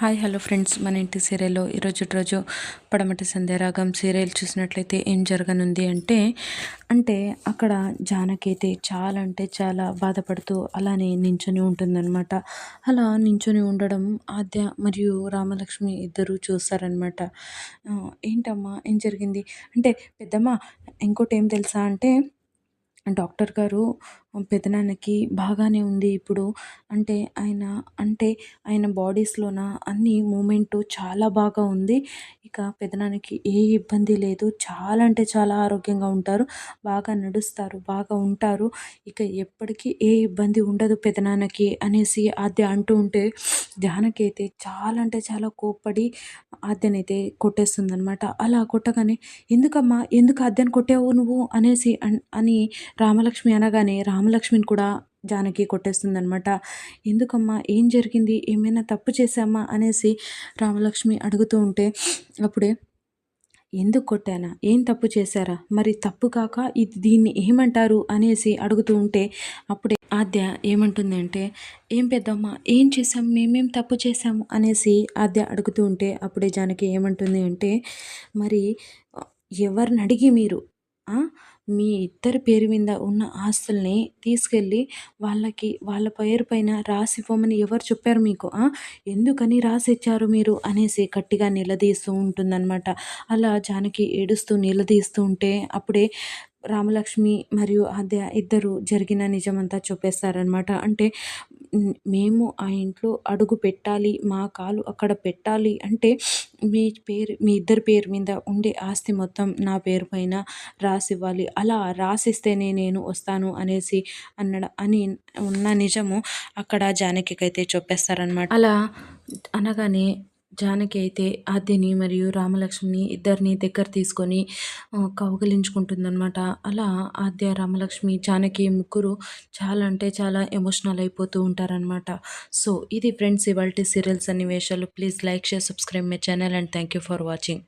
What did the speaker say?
Hi hello friends. మన ఇంటి సీరియల్లో ఈరోజు రోజు పడమటి సంధ్యారాగం సీరియల్ చూసినట్లయితే ఏం జరగనుంది అంటే అంటే అక్కడ జానకి అయితే చాలా అంటే చాలా బాధపడుతూ అలానే నించుని ఉంటుందన్నమాట. అలా నించుని ఉండడం ఆద్య మరియు రామలక్ష్మి ఇద్దరూ చూస్తారనమాట ఏంటమ్మా? ఏం జరిగింది? అంటే పెద్దమ్మ ఇంకోటి ఏం తెలుసా అంటే డాక్టర్ గారు పెదనాన్నకి బాగానే ఉంది ఇప్పుడు. అంటే ఆయన అంటే ఆయన బాడీస్లోన అన్ని మూమెంటు చాలా బాగా ఉంది. ఇక పెదనాన్నకి ఏ ఇబ్బంది లేదు. చాలా అంటే చాలా ఆరోగ్యంగా ఉంటారు. బాగా నడుస్తారు బాగా ఉంటారు. ఇక ఎప్పటికీ ఏ ఇబ్బంది ఉండదు పెదనాన్నకి అనేసి ఆద్య అంటూ ఉంటే జానకి అయితే చాలా అంటే చాలా కోప్పడి ఆద్యనైతే కొట్టేస్తుందనమాట అలా కొట్టగానే ఎందుకమ్మా? ఎందుకు ఆద్యను కొట్టావు నువ్వు? అనేసి అని రామలక్ష్మి అనగానే రామలక్ష్మిని కూడా జానకి కొట్టేస్తుందనమాట ఎందుకమ్మా? ఏం జరిగింది? ఏమైనా తప్పు చేశామా? అనేసి రామలక్ష్మి అడుగుతూ ఉంటే అప్పుడే ఎందుకు కొట్టానా? ఏం తప్పు చేశారా? మరి తప్పు కాక ఇది దీన్ని ఏమంటారు? అనేసి అడుగుతూ ఉంటే అప్పుడే ఆద్య ఏమంటుంది అంటే ఏం పెద్దమ్మ? ఏం చేసాం మేమేం తప్పు చేసాము అనేసి ఆద్య అడుగుతూ ఉంటే అప్పుడే జానకి ఏమంటుంది అంటే మరి ఎవరిని అడిగి మీరు మీ ఇద్దరి పేరు మీద ఉన్న ఆస్తుల్ని తీసుకెళ్ళి వాళ్ళకి వాళ్ళ పేరు పైన రాసి ఇవ్వమని ఎవరు చెప్పారు మీకు? ఎందుకని రాసి ఇచ్చారు మీరు? అనేసి గట్టిగా నిలదీస్తూ ఉంటుందన్నమాట. అలా జానకి ఏడుస్తూ నిలదీస్తూ ఉంటే అప్పుడే రామలక్ష్మి మరియు ఆద్య ఇద్దరు జరిగిన నిజమంతా చూపేస్తారనమాట అంటే మేము ఆ ఇంట్లో అడుగు పెట్టాలి మా కాలు అక్కడ పెట్టాలి అంటే మీ పేరు మీ ఇద్దరి పేరు మీద ఉండే ఆస్తి మొత్తం నా పేరు పైన రాసివ్వాలి. అలా రాసిస్తేనే నేను వస్తాను అనేసి అన్నడ అని ఉన్న నిజము అక్కడ జానకికైతే చెప్పేస్తారనమాట అలా అనగానే జానకి అయితే ఆద్యని మరియు రామలక్ష్మిని ఇద్దరిని దగ్గర తీసుకొని కౌగలించుకుంటుందన్నమాట. అలా ఆద్య రామలక్ష్మి జానకి ముగ్గురు చాలా అంటే చాలా ఎమోషనల్ అయిపోతూ ఉంటారనమాట సో ఇది ఫ్రెండ్స్ ఇవాళ సీరియల్స్ అన్ని వేషాలు please like share subscribe my channel and thank you for watching.